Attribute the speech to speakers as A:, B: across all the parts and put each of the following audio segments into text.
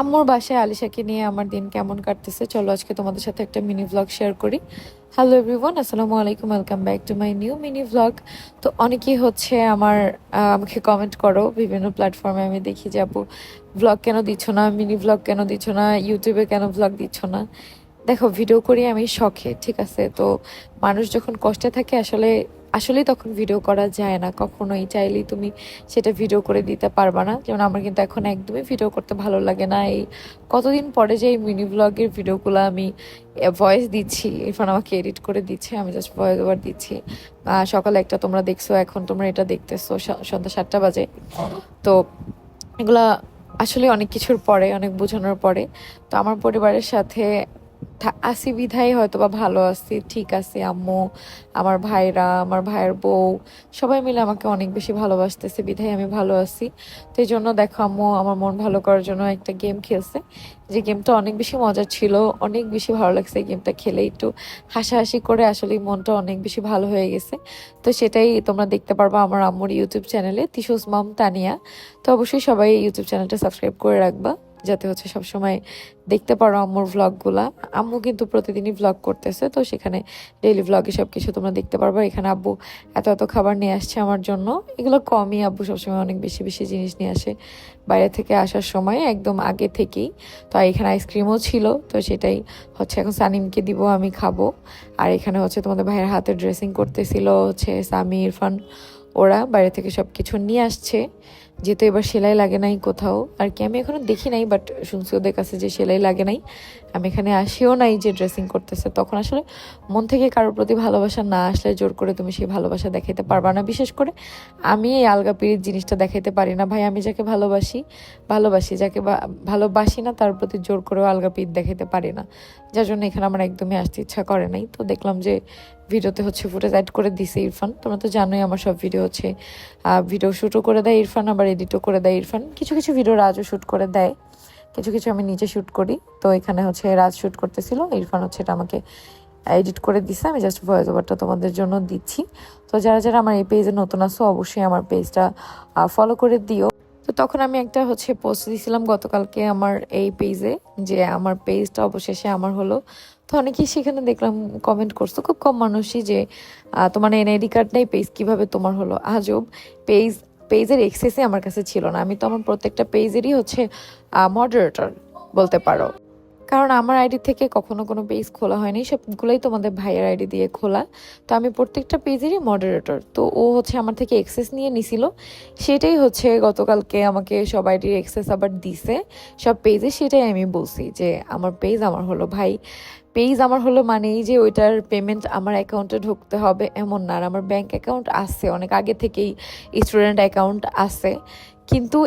A: আম্মুর বাসায় আলিশাকে নিয়ে আমার দিন কেমন কাটতেছে, চলো আজকে তোমাদের সাথে একটা মিনি ভ্লগ শেয়ার করি। হ্যালো এভরিওয়ান আসসালামু আলাইকুম welcome back to my new mini vlog তো অনেকেই হচ্ছে আমার আমাকে কমেন্ট করো, বিভিন্ন প্ল্যাটফর্মে আমি দেখি যে, আপু ভ্লগ কেন দিচ্ছ না? মিনি ভ্লগ কেন দিচ্ছ না? ইউটিউবে কেন ভ্লগ দিচ্ছ না? দেখো ভিডিও করি আমি শখে, ঠিক আছে? তো মানুষ যখন কষ্টে থাকে, আসলে আসলেই তখন ভিডিও করা যায় না। কখনোই চাইলেই তুমি সেটা ভিডিও করে দিতে পারবা না। যেমন আমার কিন্তু এখন একদমই ভিডিও করতে ভালো লাগে না। এই কতদিন পরে যে এই মিনি ব্লগের ভিডিওগুলো আমি ভয়েস দিচ্ছি, ইরফান আমাকে এডিট করে দিচ্ছে, আমি জাস্ট ভয়েস ওভার দিচ্ছি। সকালে একটা তোমরা দেখছ, এখন তোমরা এটা দেখতেছো সন্ধ্যা সাতটা বাজে। তো এগুলা আসলে অনেক কিছুর পরে, অনেক বোঝানোর পরে। তো আমার পরিবারের সাথে আসি বিধায় হয়তো বা ভালো আছি, ঠিক আছে আম্মু, আমার ভাইরা, আমার ভাইয়ের বউ, সবাই মিলে আমাকে অনেক বেশি ভালোবাসতেছে, বিধায় আমি ভালো আছি। তো এই জন্য দেখো আম্মু, আমার মন ভালো করার জন্য একটা গেম খেলছে। যে গেমটা অনেক বেশি মজা ছিল, অনেক বেশি ভালো লাগছে এই গেমটা খেলে। একটু হাসাহাসি করে আসলে মনটা অনেক বেশি ভালো হয়ে গেছে। তো সেটাই তোমরা দেখতে পারবা আমার আম্মুর ইউটিউব চ্যানেলে তিসুস মাম তানিয়া। তো অবশ্যই সবাই ইউটিউব চ্যানেলটা সাবস্ক্রাইব করে রাখবা। যাতে হচ্ছে সবসময় দেখতে পারো আম্মুর ভ্লগগুলা আম্মু কিন্তু প্রতিদিনই ভ্লগ করতেছে, তো সেখানে ডেইলি ভ্লগে সব কিছু তোমরা দেখতে পারবা। এখানে আব্বু এত এত খাবার নিয়ে আসছে আমার জন্য। এগুলো কমই আব্বু সবসময় অনেক বেশি বেশি জিনিস নিয়ে আসে বাইরে থেকে আসার সময়, একদম আগে থেকেই। তো এখানে আইসক্রিমও ছিল, তো সেটাই হচ্ছে এখন সানিমকে দিব, আমি খাব। আর এখানে হচ্ছে তোমাদের ভাইয়ের হাতে ড্রেসিং করতেছিল হচ্ছে সামি ইরফান ওরা বাইরে থেকে সব কিছু নিয়ে আসছে। যেহেতু এবার সেলাই লাগে নাই কোথাও। আর কি, আমি এখনও দেখি নাই বাট শুনছি ওদের কাছে যে সেলাই লাগে নাই। আমি এখানে আসিও নাই যে ড্রেসিং করতেছে। তখন আসলে মন থেকে কারোর প্রতি ভালোবাসা না আসলে জোর করে তুমি সেই ভালোবাসা দেখাইতে পারবা না। বিশেষ করে আমি এই আলগা পিড়ির জিনিসটা দেখাইতে পারি না। ভাই, আমি যাকে ভালোবাসি ভালোবাসি, যাকে ভালোবাসি না, তার প্রতি জোর করেও আলগা পিড় দেখাইতে পারি না। যার জন্য এখানে আমার একদমই আসতে ইচ্ছা করে নাই। তো দেখলাম যে ভিডিওতে হচ্ছে ফুটেজ অ্যাড করে দিছে ইরফান। তোমরা তো জানোই আমার সব ভিডিও হচ্ছে ভিডিও শ্যুটও করে দেয় ইরফান, আবার এডিটও করে দেয় ইরফান। কিছু কিছু ভিডিও রাজও শ্যুট করে দেয়, কিছু কিছু আমি নিজে শ্যুট করি। তো এখানে হচ্ছে রাজ শ্যুট করতেছিল, ইরফান হচ্ছে এটা আমাকে এডিট করে দিছে। আমি জাস্ট ভয়েস ওভারটা তোমাদের জন্য দিচ্ছি। তো যারা যারা আমার এই পেজে নতুন আসো অবশ্যই আমার পেজটা ফলো করে দিও। তখন আমি একটা হচ্ছে পোস্ট দিয়েছিলাম গতকালকে আমার এই পেজে যে আমার পেজটা অবশেষে আমার হলো। তো অনেকেই সেখানে দেখলাম কমেন্ট করছ। খুব কম মানুষই যে তোমার এনআইডি কার্ড নেই পেজ কীভাবে তোমার হলো? আজব পেজ পেজের এক্সেসে আমার কাছে ছিল না। আমি তো আমার প্রত্যেকটা পেজেরই হচ্ছে মডারেটর বলতে পারো। কারণ আমার আইডি থেকে কখনো কোনো পেজ খোলা হয়নি। সবগুলোই তোমাদের ভাইয়ের আইডি দিয়ে খোলা। তো আমি প্রত্যেকটা পেজেরই মডারেটর তো ও হচ্ছে আমার থেকে এক্সেস নিয়ে নিছিল। সেটাই হচ্ছে গতকালকে আমাকে সব আইডির এক্সেস আবার দিছে। সব পেজে সেটাই আমি বলছি যে, আমার পেজ আমার হলো ভাই। পেজ আমার হলো মানেই যে ওইটার পেমেন্ট আমার অ্যাকাউন্টে ঢুকতে হবে, এমন না। আর আমার ব্যাংক অ্যাকাউন্ট আছে। অনেক আগে থেকেই স্টুডেন্ট অ্যাকাউন্ট আছে। কিন্তু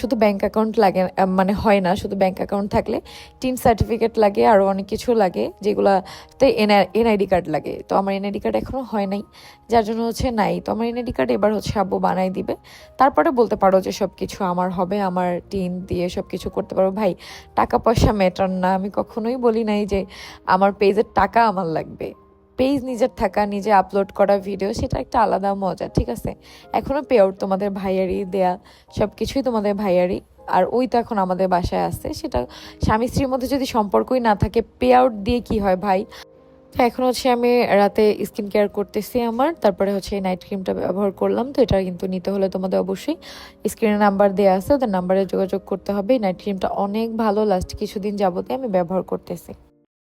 A: শুধু ব্যাংক অ্যাকাউন্ট লাগে মানে হয় না, শুধু ব্যাংক অ্যাকাউন্ট থাকলে টিন সার্টিফিকেট লাগে আরও অনেক কিছু লাগে যেগুলাতে এনআইডি কার্ড লাগে। তো আমার এনআইডি কার্ড এখনও হয় নাই, যার জন্য হচ্ছে নাই। তো আমার এনআইডি কার্ড এবার হচ্ছে আব্বু বানাই দিবে। তারপরে বলতে পারো যে সব কিছু আমার হবে, আমার টিন দিয়ে সব কিছু করতে পারব। ভাই, টাকা পয়সা ম্যাটার না। আমি কখনোই বলি নাই যে আমার পেজের টাকা আমার লাগবে। পেজ নিজের থাকা, নিজে আপলোড করা ভিডিও সেটা একটা আলাদা মজা, ঠিক আছে? এখনও পে আউট তোমাদের ভাইয়ারই দেয়া সব কিছুই তোমাদের ভাইয়ারই। আর ওই তো এখন আমাদের বাসায় আছে, সেটা স্বামী স্ত্রীর মধ্যে যদি সম্পর্কই না থাকে পে আউট দিয়ে কি হয় ভাই? তো এখন হচ্ছে আমি রাতে স্কিন কেয়ার করতেছি আমার, তারপরে হচ্ছে এই নাইট ক্রিমটা ব্যবহার করলাম, তো এটা কিন্তু নিতে হলে তোমাদের অবশ্যই স্ক্রিনে নাম্বার দেওয়া আছে, ওদের নাম্বারে যোগাযোগ করতে হবে। এই নাইট ক্রিমটা অনেক ভালো লাস্ট কিছুদিন যাবতে আমি ব্যবহার করতেছি।